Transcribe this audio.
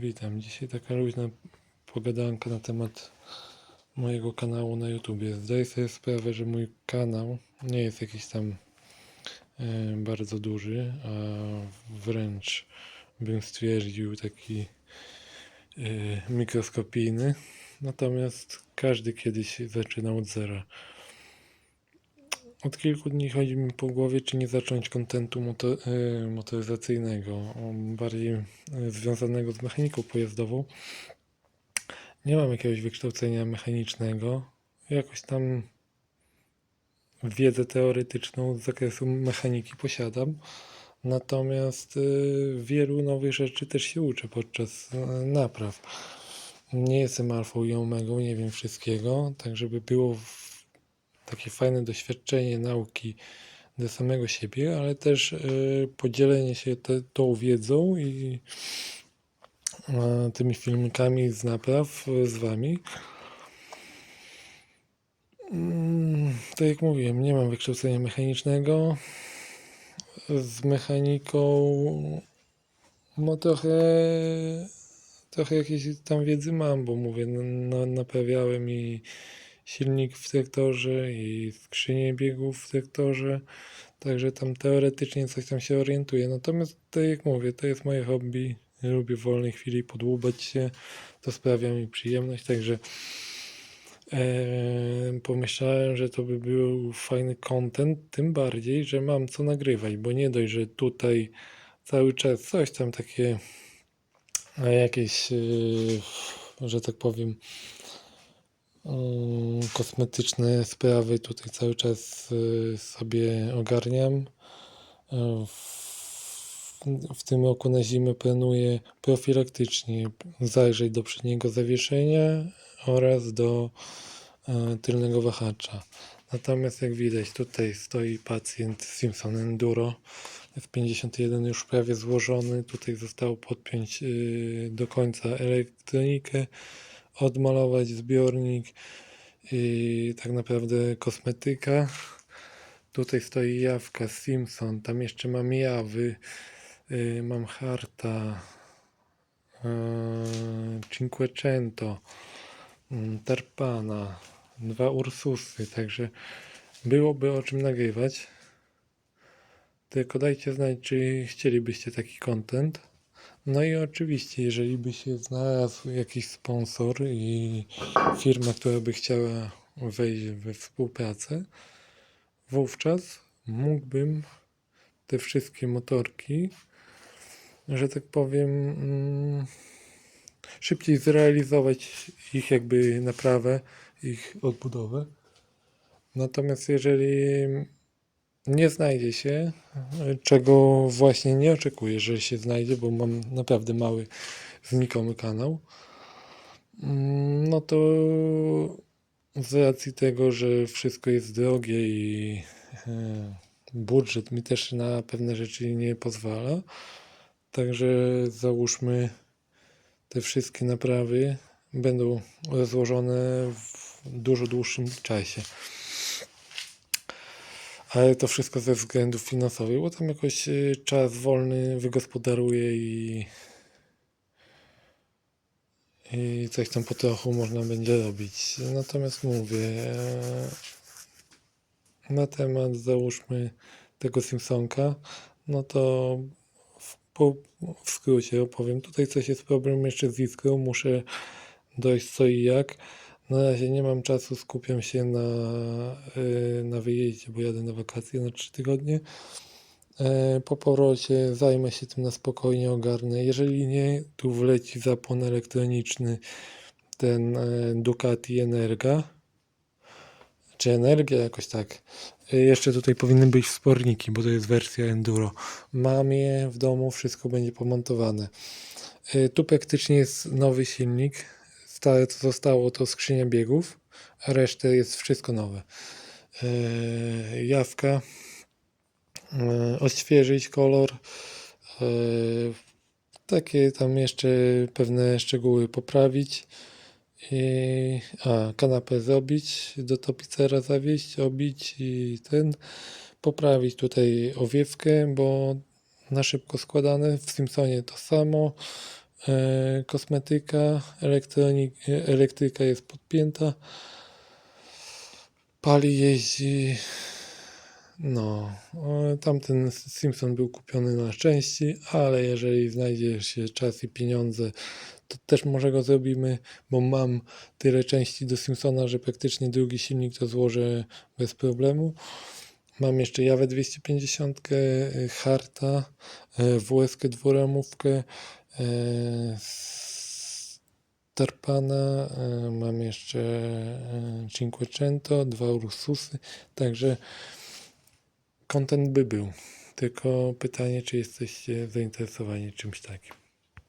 Witam. Dzisiaj taka luźna pogadanka na temat mojego kanału na YouTubie. Zdaję sobie sprawę, że mój kanał nie jest jakiś tam e, bardzo duży, a wręcz bym stwierdził taki e, mikroskopijny. Natomiast każdy kiedyś zaczynał od zera. Od kilku dni chodzi mi po głowie, czy nie zacząć kontentu moto, e, motoryzacyjnego, bardziej e, związanego z mechaniką pojazdową. Nie mam jakiegoś wykształcenia mechanicznego. Jakoś tam wiedzę teoretyczną z zakresu mechaniki posiadam. Natomiast e, wielu nowych rzeczy też się uczę podczas napraw. Nie jestem alfą i omegą, nie wiem wszystkiego, tak żeby było takie fajne doświadczenie nauki do samego siebie, ale też y, podzielenie się te, tą wiedzą i y, tymi filmikami z napraw y, z Wami. Mm, tak jak mówiłem, nie mam wykształcenia mechanicznego. Z mechaniką no trochę, trochę jakiejś tam wiedzy mam, bo mówię, na, naprawiałem i silnik w traktorze i skrzynię biegów w traktorze, także tam teoretycznie coś tam się orientuję. Natomiast tak jak mówię, to jest moje hobby, lubię w wolnej chwili podłubać się, to sprawia mi przyjemność, także e, pomyślałem, że to by był fajny content, tym bardziej, że mam co nagrywać, bo nie dość, że tutaj cały czas coś tam takie e, jakieś, e, że tak powiem, kosmetyczne sprawy tutaj cały czas y, sobie ogarniam. W, w tym roku na zimę planuję profilaktycznie zajrzeć do przedniego zawieszenia oraz do e, tylnego wahacza. Natomiast jak widać tutaj stoi pacjent Simpson Enduro F51 już prawie złożony. Tutaj zostało podpiąć y, do końca elektronikę odmalować zbiornik i tak naprawdę kosmetyka. Tutaj stoi jawka Simpson, tam jeszcze mam jawy, yy, mam harta, yy, Cinquecento, yy, Tarpana, dwa Ursusy, także byłoby o czym nagrywać. Tylko dajcie znać, czy chcielibyście taki content. No i oczywiście, jeżeli by się znalazł jakiś sponsor i firma, która by chciała wejść we współpracę, wówczas mógłbym te wszystkie motorki, że tak powiem, mm, szybciej zrealizować ich jakby naprawę, ich odbudowę. Natomiast jeżeli nie znajdzie się, czego właśnie nie oczekuję, że się znajdzie, bo mam naprawdę mały, znikomy kanał. Mm, No to z racji tego, że wszystko jest drogie i e, budżet mi też na pewne rzeczy nie pozwala, także załóżmy te wszystkie naprawy będą rozłożone w dużo dłuższym czasie ale to wszystko ze względów finansowych, bo tam jakoś y, czas wolny wygospodaruję i, i coś tam po trochu można będzie robić. Natomiast mówię, e, na temat załóżmy tego Simpsonka, no to w, po, w skrócie opowiem. Tutaj coś jest problem jeszcze z iskrą, muszę dojść co i jak. Na razie nie mam czasu, skupiam się na, y, na wyjeździe, bo jadę na wakacje na 3 tygodnie. E, Po powrocie zajmę się tym na spokojnie, ogarnę. Jeżeli nie, tu wleci zapłon elektroniczny, ten e, Ducati Energa, czy Energia, jakoś tak. E, Jeszcze tutaj powinny być wsporniki, bo to jest wersja Enduro. Mam je w domu, wszystko będzie pomontowane. Tu praktycznie jest nowy silnik. Stare co zostało to skrzynia biegów, a resztę jest wszystko nowe. E, Jawka, e, odświeżyć kolor, e, takie tam jeszcze pewne szczegóły poprawić. I, a, kanapę zrobić, do topicera zawieźć, obić i ten, poprawić tutaj owiewkę, bo na szybko składane, w Simpsonie to samo, kosmetyka, elektronik, e, elektryka jest podpięta, pali, jeździ. No, e, tamten Simpson był kupiony na części, ale jeżeli znajdzie się czas i pieniądze, to też może go zrobimy, bo mam tyle części do Simpsona, że praktycznie drugi silnik to złożę bez problemu. Mam jeszcze Jawę 250, e, Harta, e, WSK dwuramówkę, e, Tarpana, e, mam jeszcze e, Cinquecento, dwa Ursusy, także content by był. Tylko pytanie, czy jesteście zainteresowani czymś takim.